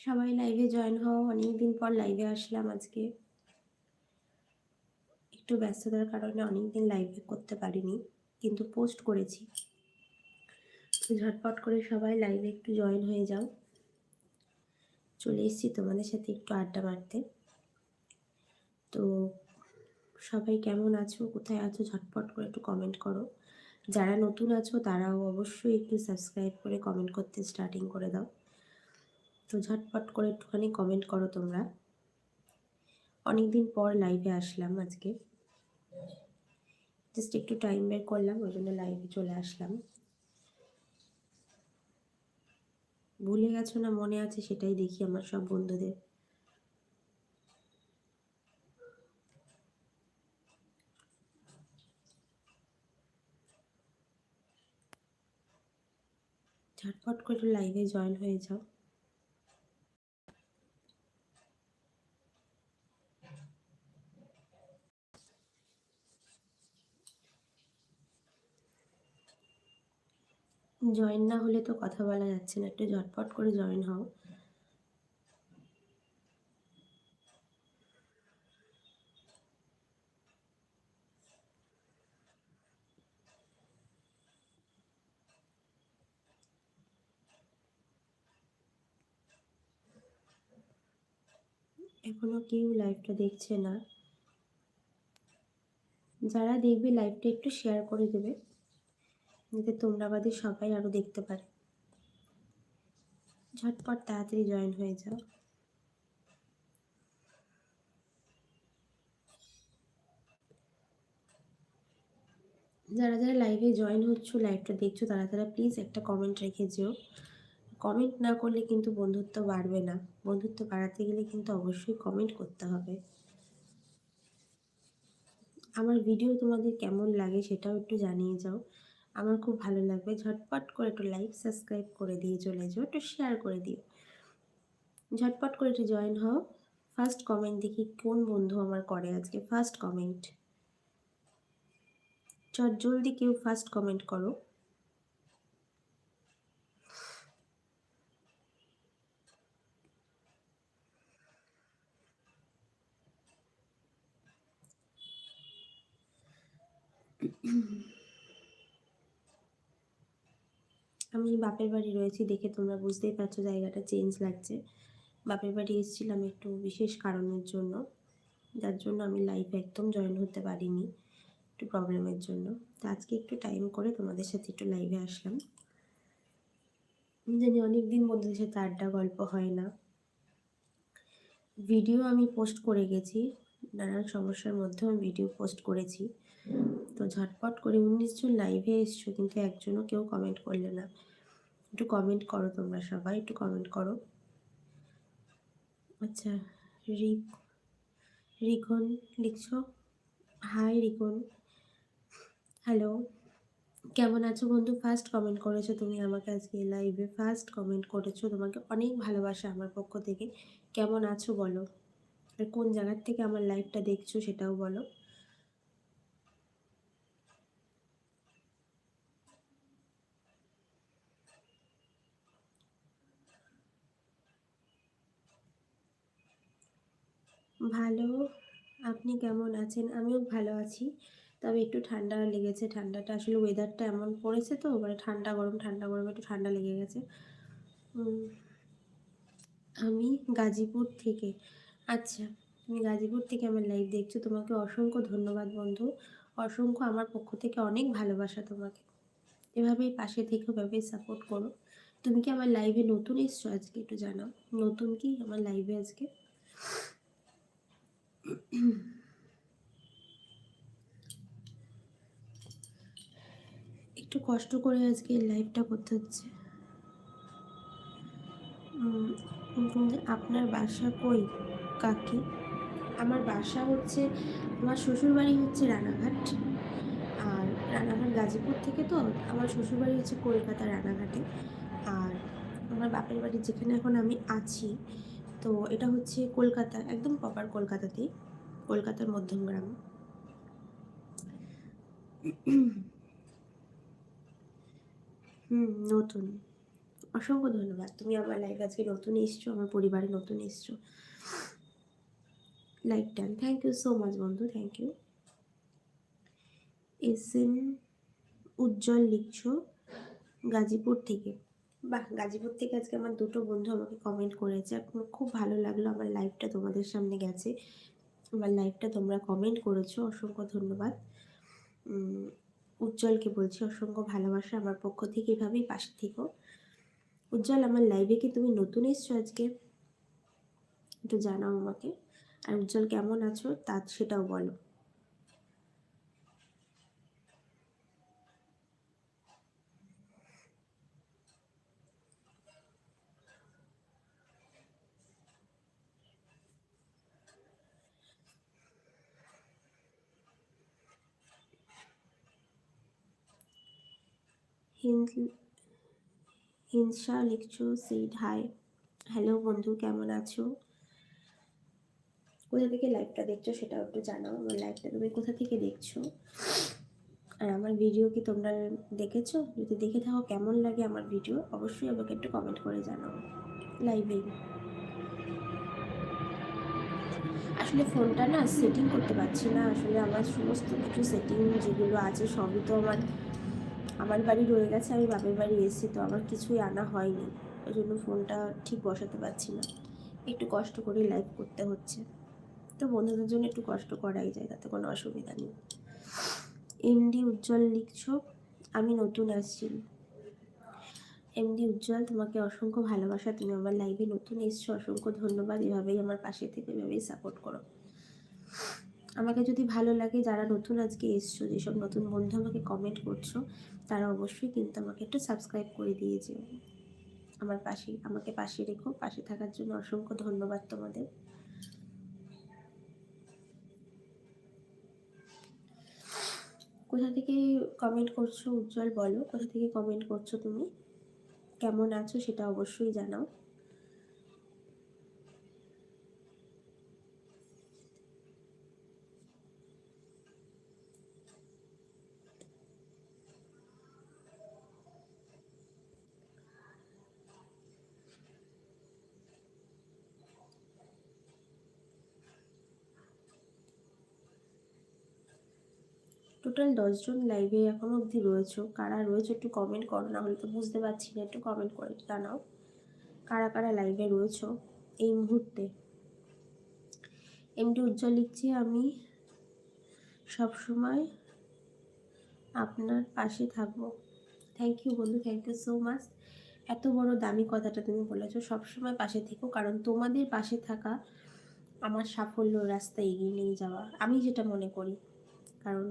সবাই লাইভে জয়েন হও অনেক দিন পর লাইভে আসলাম আজকে। একটু ব্যস্ততার কারণে অনেক দিন লাইভে করতে পারিনি, কিন্তু পোস্ট করেছি। ঝটপট করে সবাই লাইভে একটু জয়েন হয়ে যাও। চলে এসেছি তোমাদের সাথে একটু আড্ডা মারতে। তো সবাই কেমন আছো? কোথায় আছো? ঝটপট করে একটু কমেন্ট করো। যারা নতুন আছো, তারাও অবশ্যই একটু সাবস্ক্রাইব করে কমেন্ট করতে স্টার্টিং করে দাও। তো ঝটপট করে একটুখানি কমেন্ট করো তোমরা। অনেক দিন পর লাইভে আসলাম আজকে। জাস্ট একটু টাইম বের করলাম, ওই জন্য লাইভে চলে আসলাম। ভুলে গেছো না, মনে আছে সেটাই দেখি আমার সব বন্ধুদের। ঝটপট করে লাইভে জয়েন হয়ে যাও। জয়েন না হলে তো কথা বলা যাচ্ছে না। একটু ঝটপট করে জয়েন হও। এখনও কেউ লাইভটা দেখছে না। যারা দেখবে লাইভটা একটু শেয়ার করে দেবে। যাতে তোমরা বাদে সবাই আরও দেখতে পারে। ঝটপট তাড়াতাড়ি জয়েন হয়ে যাও। যারা যারা লাইভে জয়েন হচ্ছ লাইভটা দেখছ, তারা তারা প্লিজ একটা কমেন্ট রেখে যেও। কমেন্ট না করলে কিন্তু বন্ধুত্ব বাড়বে না। বন্ধুত্ব বাড়াতে গেলে কিন্তু অবশ্যই কমেন্ট করতে হবে। আমার ভিডিও তোমাদের কেমন লাগে সেটাও একটু জানিয়ে যাও। আমার খুব ভালো লাগবে। ঝটপট করে একটু লাইক সাবস্ক্রাইব করে দিয়ে চলে যাও, একটু শেয়ার করে দিও। ঝটপট করে একটু জয়েন হও। ফার্স্ট কমেন্ট দেখি কোন বন্ধু আমার করে আজকে। ফার্স্ট কমেন্ট চট জলদি কেউ ফার্স্ট কমেন্ট করো আমি বাপের বাড়ি রয়েছি দেখে তোমরা বুঝতেই পারছ জায়গাটা চেঞ্জ লাগছে। বাপের বাড়ি এসেছিলাম একটু বিশেষ কারণের জন্য, যার জন্য আমি লাইফে একদম জয়েন হতে পারিনি একটু প্রবলেমের জন্য। তো আজকে একটু টাইম করে তোমাদের সাথে একটু লাইভে আসলাম। জানি অনেক দিন বন্ধুদের সাথে আড্ডা গল্প হয় না। ভিডিও আমি পোস্ট করে গেছি নানান সমস্যার মধ্যে আমি ভিডিও পোস্ট করেছি। তো ঝটপট করে উনিশ লাইভে এসছো, কিন্তু একজনও কেউ কমেন্ট করলে না। একটু কমেন্ট করো তোমরা সবাই, একটু কমেন্ট করো। আচ্ছা রিক, রিকন লিখছো? হাই রিকন। হ্যালো কেমন আছো বন্ধু? ফার্স্ট কমেন্ট করেছ তুমি আমাকে আজকে লাইভে ফার্স্ট কমেন্ট করেছ, তোমাকে অনেক ভালোবাসা আমার পক্ষ থেকে। কেমন আছো বলো? আর কোন জায়গার থেকে আমার লাইভটা দেখছ সেটাও বলো। ভালো? আপনি কেমন আছেন? আমিও ভালো আছি। তবে একটু ঠান্ডা লেগেছে। ঠান্ডাটা আসলে ওয়েদারটা এমন পড়েছে তো মানে ঠান্ডা গরম ঠান্ডা গরম, একটু ঠান্ডা লেগে গেছে। আমি গাজীপুর থেকে। আচ্ছা তুমি গাজীপুর থেকে আমার লাইভ দেখছ। তোমাকে অসংখ্য ধন্যবাদ বন্ধু। অসংখ্য আমার পক্ষ থেকে অনেক ভালোবাসা তোমাকে। এভাবেই পাশে থেকে এভাবেই সাপোর্ট করো। তুমি কি আমার লাইভে নতুন এসছো আজকে? একটু জানাও। নতুন কি আমার লাইভে আজকে? একটু কষ্ট করে আজকে লাইভটা করতে হচ্ছে। আপনার বাসা কই? কাকি? আমার বাসা হচ্ছে, আমার শ্বশুরবাড়ি হচ্ছে রানাঘাট। আর রানাঘাট গাজীপুর থেকে তো, আমার শ্বশুরবাড়ি হচ্ছে কলকাতা রানাঘাটে। আর আমার বাপের বাড়ি যেখানে এখন আমি আছি, তো এটা হচ্ছে কলকাতা, একদম প্রপার কলকাতাতেই। কলকাতার মধ্যমগ্রাম হুম, নতুন। অসংখ্য ধন্যবাদ। তুমি আমার লাইফ আজকে নতুন এসছো, আমার পরিবারে নতুন এসছো। Like done thank you so much বন্ধু thank you S M Ujjwal লিখছো গাজীপুর থেকে। বাহ, গাজীপুর থেকে আজকে আমার দুটো বন্ধু আমাকে কমেন্ট করেছে। খুব ভালো লাগল, আমার লাইভটা তোমাদের সামনে গেছে। আমার লাইভটা তোমরা কমেন্ট করেছ, অসংখ্য ধন্যবাদ। উজ্জ্বলকে বলছি, অসংখ্য ভালোবাসা আমার পক্ষ থেকে এভাবেই পাশে থেকো। উজ্জ্বল, আমার লাইভে কি তুমি নতুন এসছো আজকে? একটু জানাও আমাকে। আর উজ্জ্বল কেমন আছো? তা সেটাও বলো। হিংসা লিখছো সিড হাই হ্যালো বন্ধু, কেমন আছো? কোথা থেকে লাইভটা দেখছ সেটাও একটু জানাও, আমার লাইভটা তুমি কোথা থেকে দেখছ? আর আমার ভিডিও কি তোমরা দেখেছ? যদি দেখে থাকো কেমন লাগে আমার ভিডিও অবশ্যই আমাকে একটু কমেন্ট করে জানাও। লাইভেই আসলে ফোনটা না সেটিং করতে পারছি না, আসলে আমার সমস্ত কিছু সেটিং যেগুলো আছে সবই তো আমার আমার বাড়ি রয়ে গেছে, আমি বাপের বাড়ি এসেছি, তো আমার কিছুই আনা হয়নি। ওই জন্য ফোনটা ঠিক বসাতে পারছি না। একটু কষ্ট করে লাইভ করতে হচ্ছে। তো বন্ধুদের জন্য একটু কষ্ট করাই যায়, তাতে কোনো অসুবিধা নেই। এমডি উজ্জ্বল লিখছো, আমি নতুন আসছি। এমডি উজ্জ্বল, তোমাকে অসংখ্য ভালোবাসা, তুমি আমার লাইভে নতুন এসছো, অসংখ্য ধন্যবাদ, এভাবেই আমার পাশে থেকে, এভাবেই সাপোর্ট করো। আমাকে যদি ভালো লাগে, যারা নতুন আজকে এসছো, যেসব নতুন বন্ধু আমাকে কমেন্ট করছ, তারা অবশ্যই কিন্তু আমাকে একটু সাবস্ক্রাইব করে দিয়ে যেও। আমার পাশে আমাকে পাশে রেখো, পাশে থাকার জন্য অসংখ্য ধন্যবাদ তোমাদের। কোথা থেকে কমেন্ট করছ উজ্জ্বল বলো, কোথা থেকে কমেন্ট করছ তুমি? কেমন আছো সেটা অবশ্যই জানাও। টোটাল দশজন লাইভে এখনও অবধি রয়েছো। কারা রয়েছে একটু কমেন্ট করো, না হলে তো বুঝতে পারছি না, একটু কমেন্ট করে জানাও। কারা কারা লাইভে রয়েছো এই মুহূর্তে? এমডি উজ্জ্বল লিখছি আমি। সব সময় আপনার পাশে থাকব। থ্যাংক ইউ বন্ধু থ্যাংক ইউ সো মাচ এত বড় দামি কথাটা তুমি বলেছ, সবসময় পাশে থেকো, কারণ তোমাদের পাশে থাকা আমার সাফল্য রাস্তা এগিয়ে নিয়ে যাওয়া। আমি যেটা মনে করি, কারণ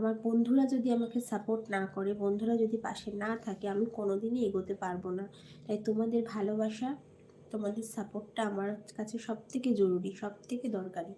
আমার বন্ধুরা যদি আমাকে সাপোর্ট না করে, বন্ধুরা যদি পাশে না থাকে, আমি কোনোদিনই এগোতে পারব না। তাই তোমাদের ভালোবাসা, তোমাদের সাপোর্টটা আমার কাছে সব থেকে জরুরি সব থেকে দরকারি।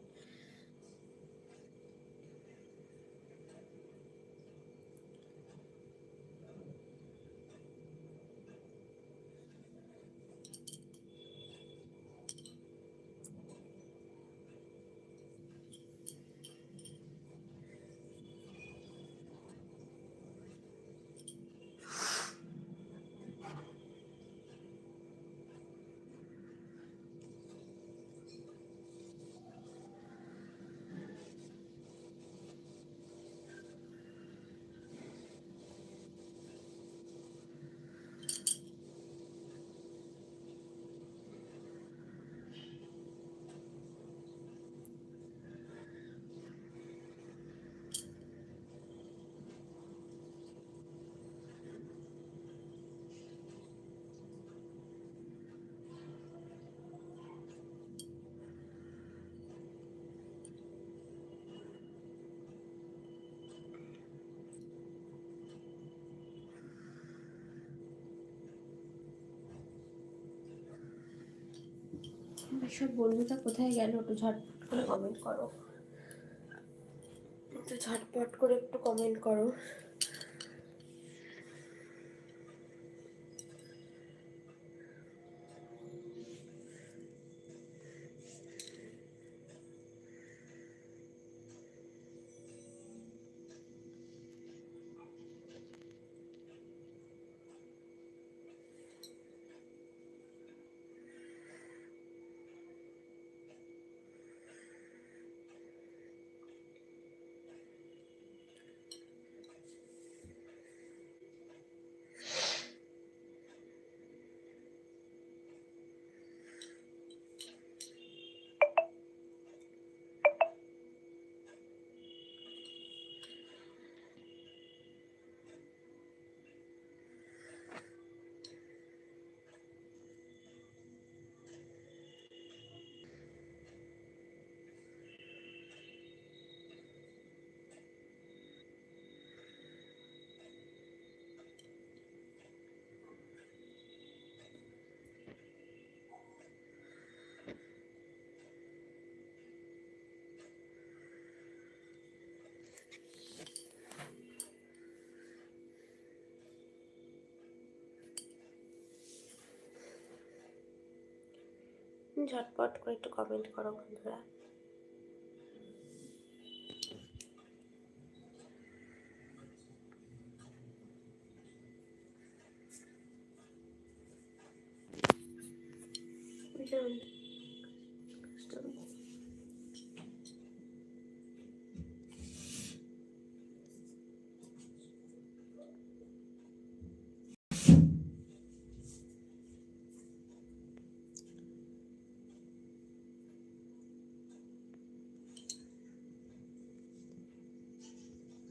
আমার সব বন্ধুটা কোথায় গেল একটু ঝটপট করে কমেন্ট করো। একটু ঝটপট করে একটু কমেন্ট করো। ঝটপট করে একটু কমেন্ট করো বন্ধুরা। Thank